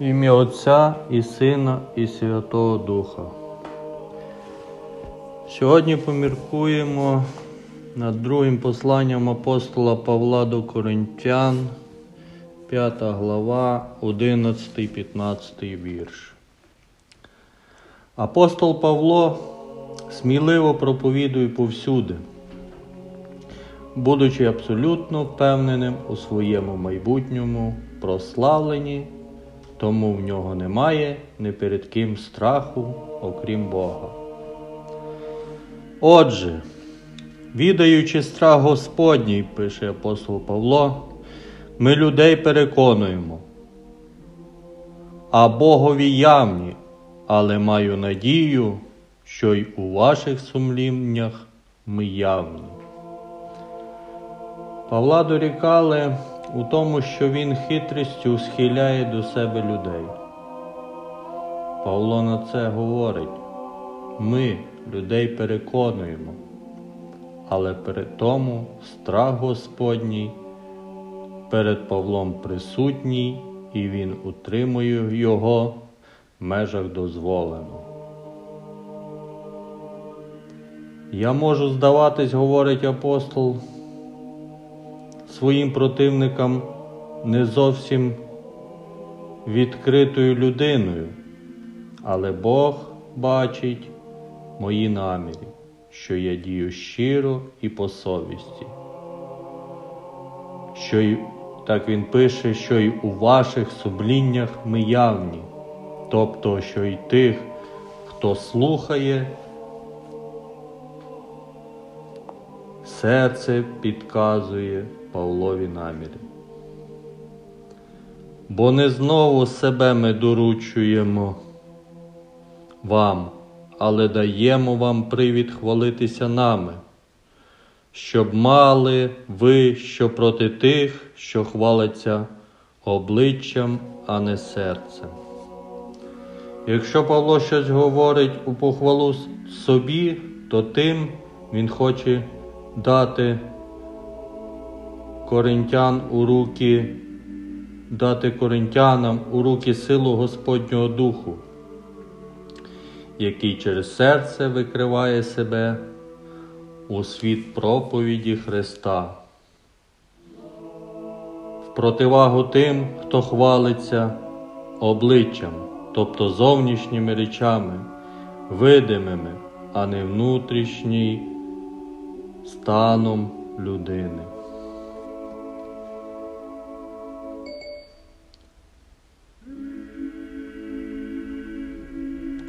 Ім'я Отця і Сина, і Святого Духа. Сьогодні поміркуємо над другим посланням апостола Павла до Коринтян, 5 глава, 11-15 вірш. Апостол Павло сміливо проповідує повсюди, будучи абсолютно впевненим у своєму майбутньому прославленні, тому в нього немає ні перед ким страху, окрім Бога. Отже, відаючи страх Господній, пише апостол Павло, ми людей переконуємо, а Богові явні, але маю надію, що й у ваших сумліннях ми явні. Павла дорікали у тому, що він хитрістю схиляє до себе людей. Павло на це говорить. Ми людей переконуємо, але при тому страх Господній перед Павлом присутній, і він утримує його в межах дозволеного. Я можу здаватись, говорить апостол, своїм противникам не зовсім відкритою людиною, але Бог бачить мої наміри, що я дію щиро і по совісті. Що й, так він пише, що й у ваших сумліннях ми явні, тобто, що й тих, хто слухає, серце підказує Павлові наміри. Бо не знову себе ми доручуємо вам, але даємо вам привід хвалитися нами, щоб мали ви що проти тих, що хваляться обличчям, а не серцем. Якщо Павло щось говорить у похвалу собі, то тим він хоче дати коринтян у руки, дати коринтянам у руки силу Господнього Духу, який через серце викриває себе у світ проповіді Христа. В противагу тим, хто хвалиться обличчям, тобто зовнішніми речами, видимими, а не внутрішній станом людини.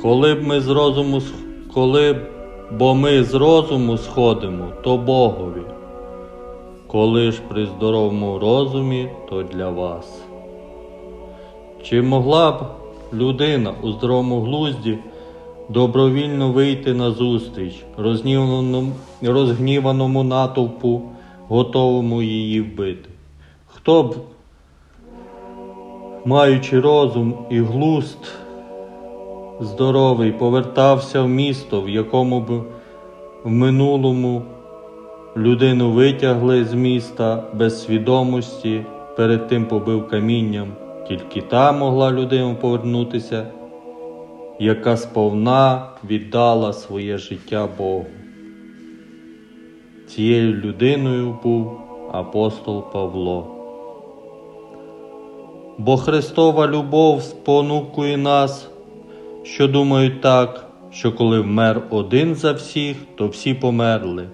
Коли б ми з розуму коли б, бо ми з розуму сходимо, то Богові. Коли ж при здоровому розумі, то для вас. Чи могла б людина у здоровому глузді добровільно вийти на зустріч розгніваному, натовпу, готовому її вбити? Хто б, маючи розум і глузд, здоровий, повертався в місто, в якому б в минулому людину витягли з міста без свідомості, перед тим побив камінням. Тільки та могла людина повернутися, яка сповна віддала своє життя Богу. Цією людиною був апостол Павло. Бо Христова любов спонукує нас що думають так, що коли вмер один за всіх, то всі померли.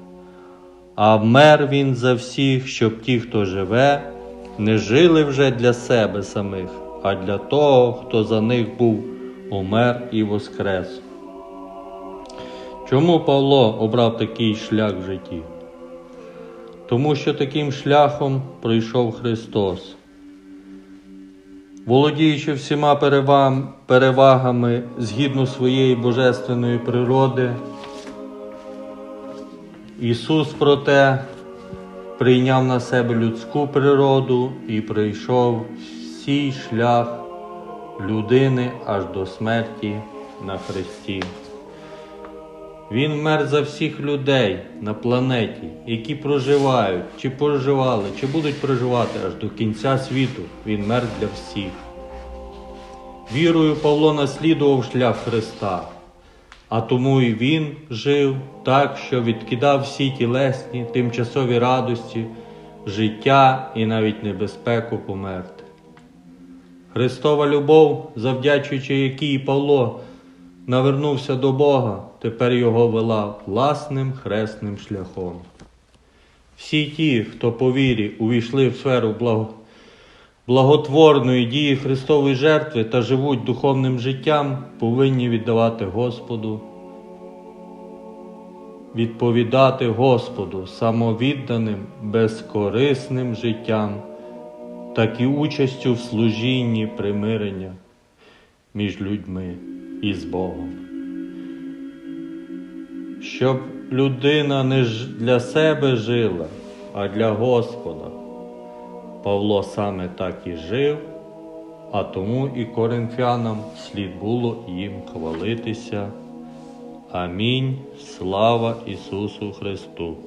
А вмер він за всіх, щоб ті, хто живе, не жили вже для себе самих, а для того, хто за них був умер і воскрес. Чому Павло обрав такий шлях в житті? Тому що таким шляхом пройшов Христос. Володіючи всіма перевагами згідно своєї божественної природи, Ісус проте прийняв на себе людську природу і прийшов всій шлях людини аж до смерті на Христі. Він вмер за всіх людей на планеті, які проживають, чи проживали, чи будуть проживати аж до кінця світу. Він мер для всіх. Вірою Павло наслідував шлях Христа, а тому і він жив так, що відкидав всі тілесні, тимчасові радості, життя і навіть небезпеку померти. Христова любов, завдячуючи якій Павло навернувся до Бога, тепер його вела власним хресним шляхом. Всі ті, хто по вірі увійшли в сферу благо... благотворної дії Христової жертви та живуть духовним життям, повинні віддавати Господу, відповідати Господу самовідданим, безкорисним життям, так і участю в служінні примирення між людьми і з Богом. Щоб людина не для себе жила, а для Господа. Павло саме так і жив, а тому і коринфянам слід було їм хвалитися. Амінь. Слава Ісусу Христу!